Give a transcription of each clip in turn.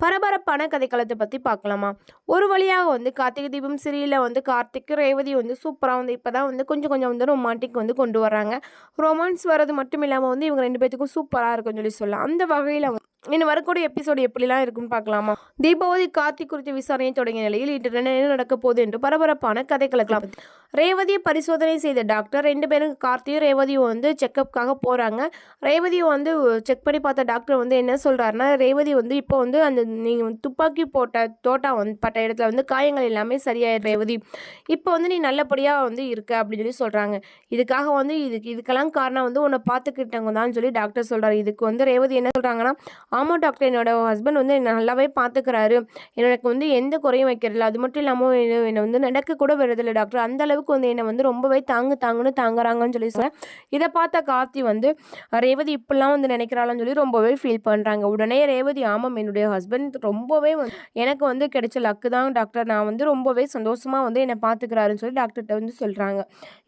பரபரப்பான கதைக்களத்தை பற்றி பார்க்கலாமா ஒரு வழியாக வந்து கார்த்திகை தீபம் சிறியில் வந்து கார்த்திக் ரேவதி வந்து சூப்பராக வந்து இப்போ தான் வந்து கொஞ்சம் கொஞ்சம் வந்து ரொமான்டிக் வந்து கொண்டு வராங்க ரொமான்ஸ் வர்றது மட்டும் இல்லாமல் வந்து இவங்க ரெண்டு பேத்துக்கும் சூப்பராக இருக்குன்னு சொல்லி சொல்லலாம். அந்த வகையில் இன்னும் வரக்கூடிய எபிசோடு எப்படிலாம் இருக்குன்னு பார்க்கலாமா தீபாவளி கார்த்திக் குறித்த விசாரணை தொடங்கிய நிலையில் இன்று என்ன நடக்க போகுது என்று பரபரப்பான கதை கலக்கலாம் ரேவதியை பரிசோதனை செய்த டாக்டர் ரெண்டு பேரும் கார்த்தியும் ரேவதியும் வந்து செக்கப்புக்காக போகிறாங்க ரேவதியும் வந்து செக் பண்ணி பார்த்த டாக்டர் வந்து என்ன சொல்கிறாருன்னா ரேவதி வந்து இப்போ வந்து அந்த நீங்கள் துப்பாக்கி போட்ட தோட்டா வந்து பட்ட இடத்துல வந்து காயங்கள் எல்லாமே சரியாயிரு ரேவதி. இப்போ வந்து நீ நல்லபடியாக வந்து இருக்க அப்படின்னு சொல்லி சொல்கிறாங்க இதுக்காக வந்து இதுக்கு இதுக்கெல்லாம் காரணம் வந்து உன்னை பார்த்துக்கிட்டவங்க தான் சொல்லி டாக்டர் சொல்கிறாரு இதுக்கு வந்து ரேவதி என்ன சொல்கிறாங்கன்னா ஆமாம் டாக்டர் என்னோட ஹஸ்பண்ட் வந்து நல்லாவே பார்த்துக்க பார்க்குறாரு. எனக்கு வந்து எந்த குறையும் வைக்கிறதில்ல. அது மட்டும் இல்லாமல் என்னை வந்து நடக்க கூட வருதில்லை டாக்டர் அந்த அளவுக்கு வந்து என்னை வந்து ரொம்பவே தாங்கு தாங்குன்னு தாங்குறாங்கன்னு சொல்லி சொன்னேன் இதை பார்த்த கார்த்தி வந்து ரேவதி இப்படிலாம் வந்து நினைக்கிறாளான்னு சொல்லி ரொம்பவே ஃபீல் பண்ணுறாங்க உடனே ரேவதி ஆமாம் என்னுடைய ஹஸ்பண்ட் ரொம்பவே வந்து எனக்கு வந்து கிடைச்ச லக்கு தான் டாக்டர் நான் வந்து ரொம்பவே சந்தோஷமாக வந்து என்னை பார்த்துக்கிறாருன்னு சொல்லி டாக்டர்கிட்ட வந்து சொல்கிறாங்க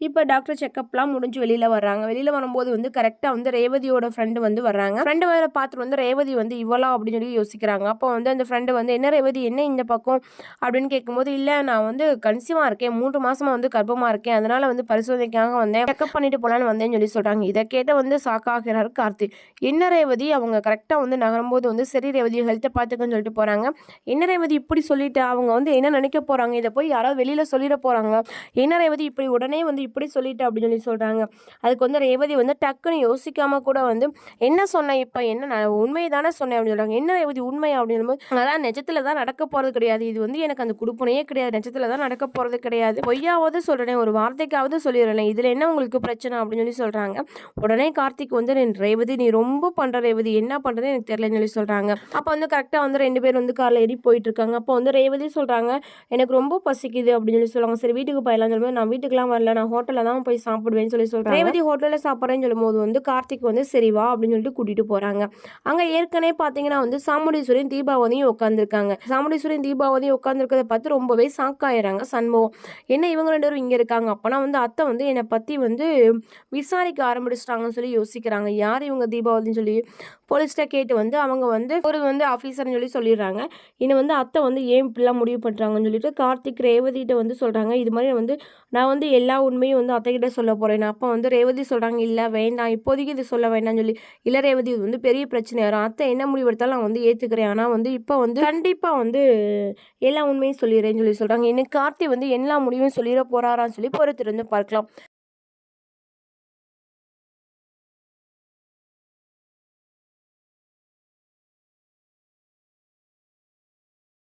இப்போ டாக்டர் செக்கப்லாம் முடிஞ்சு வெளியில் வர்றாங்க. வெளியில் வரும்போது வந்து கரெக்டாக வந்து ரேவதியோட ஃப்ரெண்டு வந்து வர்றாங்க. ஃப்ரெண்டு வர பார்த்துட்டு வந்து ரேவதி வந்து இவ்வளோ அப்படின்னு சொல்லி யோசிக்கிறாங்க. அப்போ வந்து அந்த ஃப்ரெண்டு வந்து என்ன ரேவதி என்ன இந்த பக்கம்? அப்படின்னு கேட்கும்போது இல்லை நான் வந்து கன்சியூமாக இருக்கேன். மூன்று மாதமாக வந்து கர்ப்பமாக இருக்கேன். அதனால் வந்து பரிசோதனைக்காக வந்தேன். செக்அப் பண்ணிட்டு போகலான்னு வந்தேன்னு சொல்லி சொல்கிறாங்க இதை கேட்ட வந்து சாக்காகிறார் கார்த்தி. என்ன ரேவதி அவங்க கரெக்டாக வந்து நகரும்போது வந்து சரி ரேவதி ஹெல்த்தை பார்த்துக்கன்னு சொல்லிட்டு போகிறாங்க என்ன ரேவதி இப்படி சொல்லிட்டு அவங்க வந்து என்ன நினைக்க போகிறாங்க இதை போய் யாராவது வெளியில் சொல்லிட போகிறாங்க என்ன ரேவதி இப்படி உடனே வந்து இப்படி சொல்லிட்டு அப்படின்னு சொல்லி சொல்கிறாங்க அதுக்கு வந்து ரேவதி வந்து டக்குன்னு யோசிக்காமல் கூட வந்து என்ன சொன்னேன் இப்போ? என்ன நான் உண்மையை தானே சொன்னேன் அப்படின்னு சொல்கிறாங்க என்ன ரேவதி உண்மை அப்படின்னு போது அதான் நிஜத்தில் தான் நடக்க போகிறது கிடையாது. இது வந்து எனக்கு அந்த குடுப்பனையே கிடையாது. நிஜத்தில் தான் நடக்க போகிறது கிடையாது. பொய்யாவது சொல்கிறேன் ஒரு வார்த்தைக்காவது சொல்லிடுறேன். இதில் என்ன உங்களுக்கு பிரச்சனை அப்படின்னு சொல்லி சொல்கிறாங்க உடனே கார்த்திக் வந்து நீ ரேவதி நீ ரொம்ப பண்ணுற ரேவதி. என்ன பண்ணுறது எனக்கு தெரியலன்னு சொல்லி சொல்கிறாங்க அப்போ வந்து கரெக்டாக வந்து ரெண்டு பேர் வந்து காரில் ஏறி போயிட்டு இருக்காங்க. அப்போ வந்து ரேவதி சொல்கிறாங்க எனக்கு ரொம்ப பசிக்குது அப்படின்னு சொல்லி சொல்லுவாங்க. சரி வீட்டுக்கு போயிடலாம். சொல்லும்போது நான் வீட்டுக்குலாம் வரல. நான் ஹோட்டலில் தான் போய் சாப்பிடுவேன்னு சொல்லி சொல்கிறேன் ரேவதி ஹோட்டலில் சாப்பிட்றேன்னு சொல்லும்போது வந்து கார்த்திக் வந்து சரி வா அப்படின்னு சொல்லிட்டு கூட்டிகிட்டு போகிறாங்க அங்கே ஏற்கனவே பார்த்தீங்கன்னா வந்து சாமுண்டீஸ்வரியும் தீபாவதியும் உட்காந்துருக்காங்க சாமுண்டீஸ்வரன் தீபாவதியும் உட்காந்துருக்கிறத பார்த்து ரொம்பவே சாக்காயிறாங்க சண்முகம் என்ன இவங்க ரெண்டு பேரும் இங்கே இருக்காங்க? அப்போனா வந்து அத்தை வந்து என்னை பற்றி வந்து விசாரிக்க ஆரம்பிச்சிட்டாங்கன்னு சொல்லி யோசிக்கிறாங்க. யார் இவங்க தீபாவதின்னு சொல்லி? போலீஸ்கிட்ட கேட்டு வந்து அவங்க வந்து ஒரு வந்து ஆஃபீஸர்னு சொல்லி சொல்லிடுறாங்க. இன்னும் வந்து அத்தை வந்து ஏன் இப்படிலாம் முடிவு பண்ணுறாங்கன்னு சொல்லிட்டு கார்த்திக் ரேவதிகிட்ட வந்து சொல்கிறாங்க இது மாதிரி வந்து நான் வந்து எல்லா உண்மையும் வந்து அத்தைக்கிட்ட சொல்ல போகிறேன் அப்போ வந்து ரேவதி சொல்கிறாங்க இல்லை வேண்டாம். இப்போதைக்கு இது சொல்ல வேண்டாம்னு சொல்லி. இல்லை ரேவதி இது வந்து பெரிய பிரச்சனை வரும் அத்தை என்ன முடிவு எடுத்தாலும் நான் வந்து ஏற்றுக்கிறேன் ஆனால் வந்து இப்போ வந்து கண்டிப்பாக வந்து எல்லா உண்மையும் சொல்லிடுறேன்னு சொல்லி சொல்கிறாங்க எனக்கு கார்த்தி வந்து எல்லா முடிவும் சொல்லிட போகிறாரான்னு சொல்லி பொறுத்திருந்து பார்க்கலாம்.